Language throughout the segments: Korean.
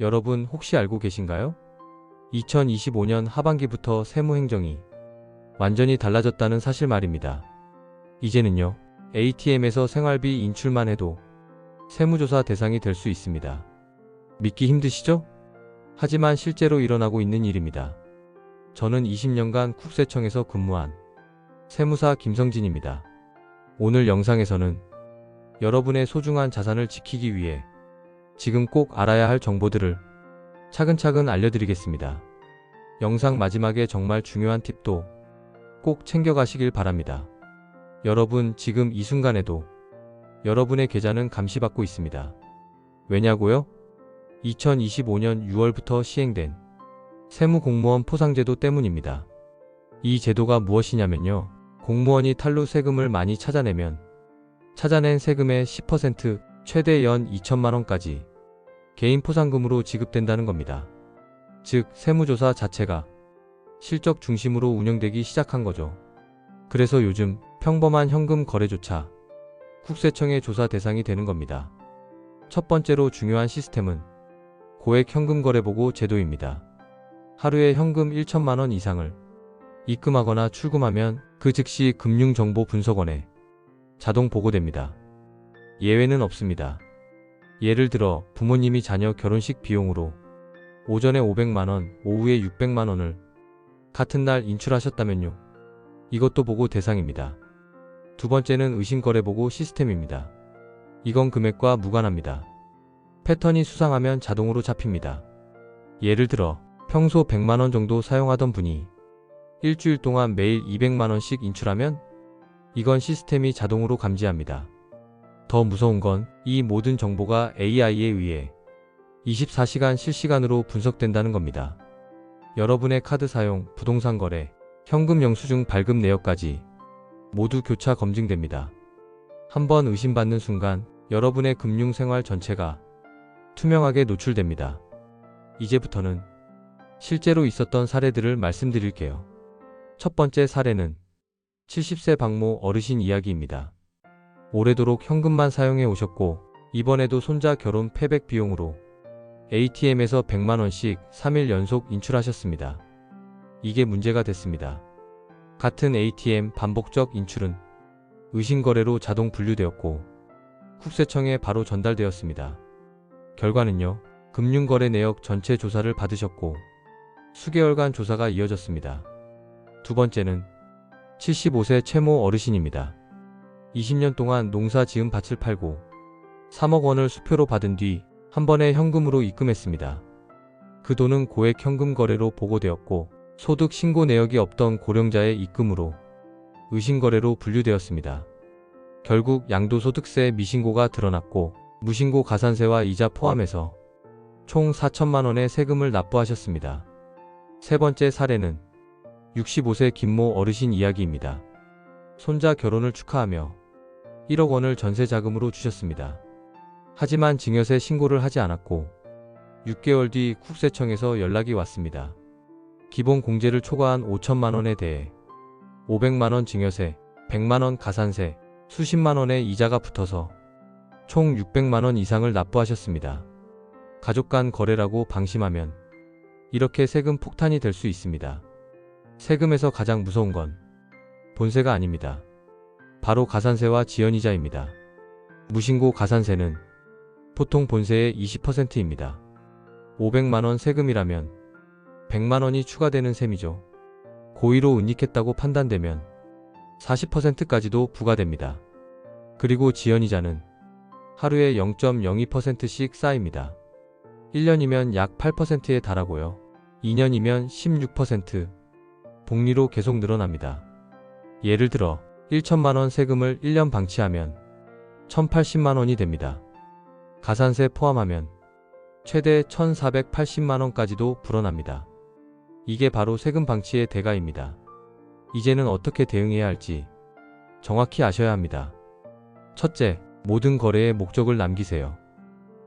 여러분 혹시 알고 계신가요? 2025년 하반기부터 세무 행정이 완전히 달라졌다는 사실 말입니다. 이제는요, ATM에서 생활비 인출만 해도 세무조사 대상이 될 수 있습니다. 믿기 힘드시죠? 하지만 실제로 일어나고 있는 일입니다. 저는 20년간 국세청에서 근무한 세무사 김성진입니다. 오늘 영상에서는 여러분의 소중한 자산을 지키기 위해 지금 꼭 알아야 할 정보들을 차근차근 알려드리겠습니다. 영상 마지막에 정말 중요한 팁도 꼭 챙겨가시길 바랍니다. 여러분 지금 이 순간에도 여러분의 계좌는 감시받고 있습니다. 왜냐고요? 2025년 6월부터 시행된 세무공무원 포상제도 때문입니다. 이 제도가 무엇이냐면요. 공무원이 탈루 세금을 많이 찾아내면 찾아낸 세금의 10% 최대 연 2천만 원까지 개인 포상금으로 지급된다는 겁니다. 즉 세무조사 자체가 실적 중심으로 운영되기 시작한 거죠. 그래서 요즘 평범한 현금 거래조차 국세청의 조사 대상이 되는 겁니다. 첫 번째로 중요한 시스템은 고액 현금 거래 보고 제도입니다. 하루에 현금 1천만 원 이상을 입금하거나 출금하면 그 즉시 금융정보분석원에 자동 보고됩니다. 예외는 없습니다. 예를 들어 부모님이 자녀 결혼식 비용으로 오전에 500만원, 오후에 600만원을 같은 날 인출하셨다면요. 이것도 보고 대상입니다. 두 번째는 의심거래 보고 시스템입니다. 이건 금액과 무관합니다. 패턴이 수상하면 자동으로 잡힙니다. 예를 들어 평소 100만원 정도 사용하던 분이 일주일 동안 매일 200만원씩 인출하면 이건 시스템이 자동으로 감지합니다. 더 무서운 건 이 모든 정보가 AI에 의해 24시간 실시간으로 분석된다는 겁니다. 여러분의 카드 사용, 부동산 거래, 현금 영수증 발급 내역까지 모두 교차 검증됩니다. 한번 의심받는 순간 여러분의 금융 생활 전체가 투명하게 노출됩니다. 이제부터는 실제로 있었던 사례들을 말씀드릴게요. 첫 번째 사례는 70세 박모 어르신 이야기입니다. 오래도록 현금만 사용해 오셨고 이번에도 손자 결혼 패백 비용으로 ATM에서 100만원씩 3일 연속 인출하셨습니다. 이게 문제가 됐습니다. 같은 ATM 반복적 인출은 의심거래로 자동 분류되었고 국세청에 바로 전달되었습니다. 결과는요. 금융거래 내역 전체 조사를 받으셨고 수개월간 조사가 이어졌습니다. 두 번째는 75세 채모 어르신입니다. 20년 동안 농사 지은 밭을 팔고 3억 원을 수표로 받은 뒤 한 번에 현금으로 입금했습니다. 그 돈은 고액 현금 거래로 보고되었고 소득 신고 내역이 없던 고령자의 입금으로 의심거래로 분류되었습니다. 결국 양도소득세 미신고가 드러났고 무신고 가산세와 이자 포함해서 총 4천만 원의 세금을 납부하셨습니다. 세 번째 사례는 65세 김모 어르신 이야기입니다. 손자 결혼을 축하하며 1억 원을 전세 자금으로 주셨습니다. 하지만 증여세 신고를 하지 않았고 6개월 뒤 국세청에서 연락이 왔습니다. 기본 공제를 초과한 5천만 원에 대해 500만 원 증여세, 100만 원 가산세, 수십만 원의 이자가 붙어서 총 600만 원 이상을 납부하셨습니다. 가족 간 거래라고 방심하면 이렇게 세금 폭탄이 될 수 있습니다. 세금에서 가장 무서운 건 본세가 아닙니다. 바로 가산세와 지연이자입니다. 무신고 가산세는 보통 본세의 20%입니다. 500만원 세금이라면 100만원이 추가되는 셈이죠. 고의로 은닉했다고 판단되면 40%까지도 부과됩니다. 그리고 지연이자는 하루에 0.02%씩 쌓입니다. 1년이면 약 8%에 달하고요. 2년이면 16%, 복리로 계속 늘어납니다. 예를 들어 1천만원 세금을 1년 방치하면 1,080만원이 됩니다. 가산세 포함하면 최대 1,480만원까지도 불어납니다. 이게 바로 세금 방치의 대가입니다. 이제는 어떻게 대응해야 할지 정확히 아셔야 합니다. 첫째, 모든 거래의 목적을 남기세요.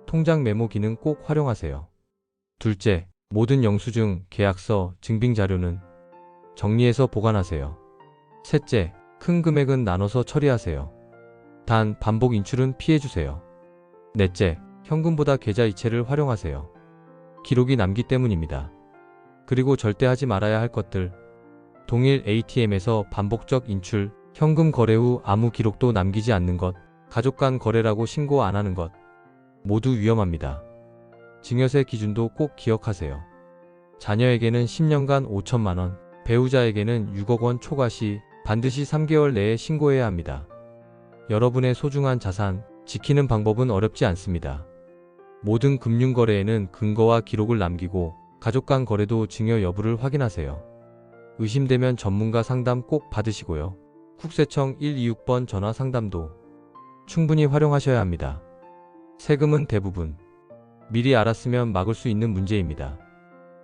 통장 메모 기능 꼭 활용하세요. 둘째, 모든 영수증, 계약서, 증빙 자료는 정리해서 보관하세요. 셋째, 큰 금액은 나눠서 처리하세요. 단 반복 인출은 피해주세요. 넷째, 현금보다 계좌 이체를 활용하세요. 기록이 남기 때문입니다. 그리고 절대 하지 말아야 할 것들. 동일 ATM에서 반복적 인출, 현금 거래 후 아무 기록도 남기지 않는 것, 가족 간 거래라고 신고 안 하는 것. 모두 위험합니다. 증여세 기준도 꼭 기억하세요. 자녀에게는 10년간 5천만 원, 배우자에게는 6억 원 초과 시 반드시 3개월 내에 신고해야 합니다. 여러분의 소중한 자산 지키는 방법은 어렵지 않습니다. 모든 금융거래에는 근거와 기록을 남기고 가족 간 거래도 증여 여부를 확인하세요. 의심되면 전문가 상담 꼭 받으시고요. 국세청 126번 전화 상담도 충분히 활용하셔야 합니다. 세금은 대부분 미리 알았으면 막을 수 있는 문제입니다.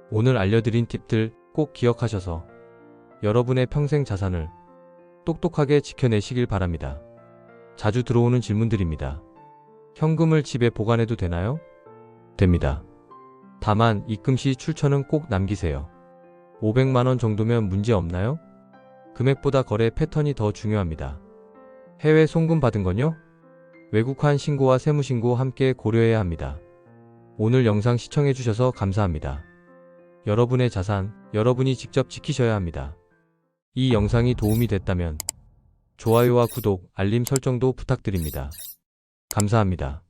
오늘 알려드린 팁들 꼭 기억하셔서 여러분의 평생 자산을 똑똑하게 지켜내시길 바랍니다. 자주 들어오는 질문들입니다. 현금을 집에 보관해도 되나요? 됩니다. 다만 입금 시 출처는 꼭 남기세요. 500만원 정도면 문제 없나요? 금액보다 거래 패턴이 더 중요합니다. 해외 송금 받은 건요? 외국환 신고와 세무신고 함께 고려해야 합니다. 오늘 영상 시청해주셔서 감사합니다. 여러분의 자산, 여러분이 직접 지키셔야 합니다. 이 영상이 도움이 됐다면 좋아요와 구독, 알림 설정도 부탁드립니다. 감사합니다.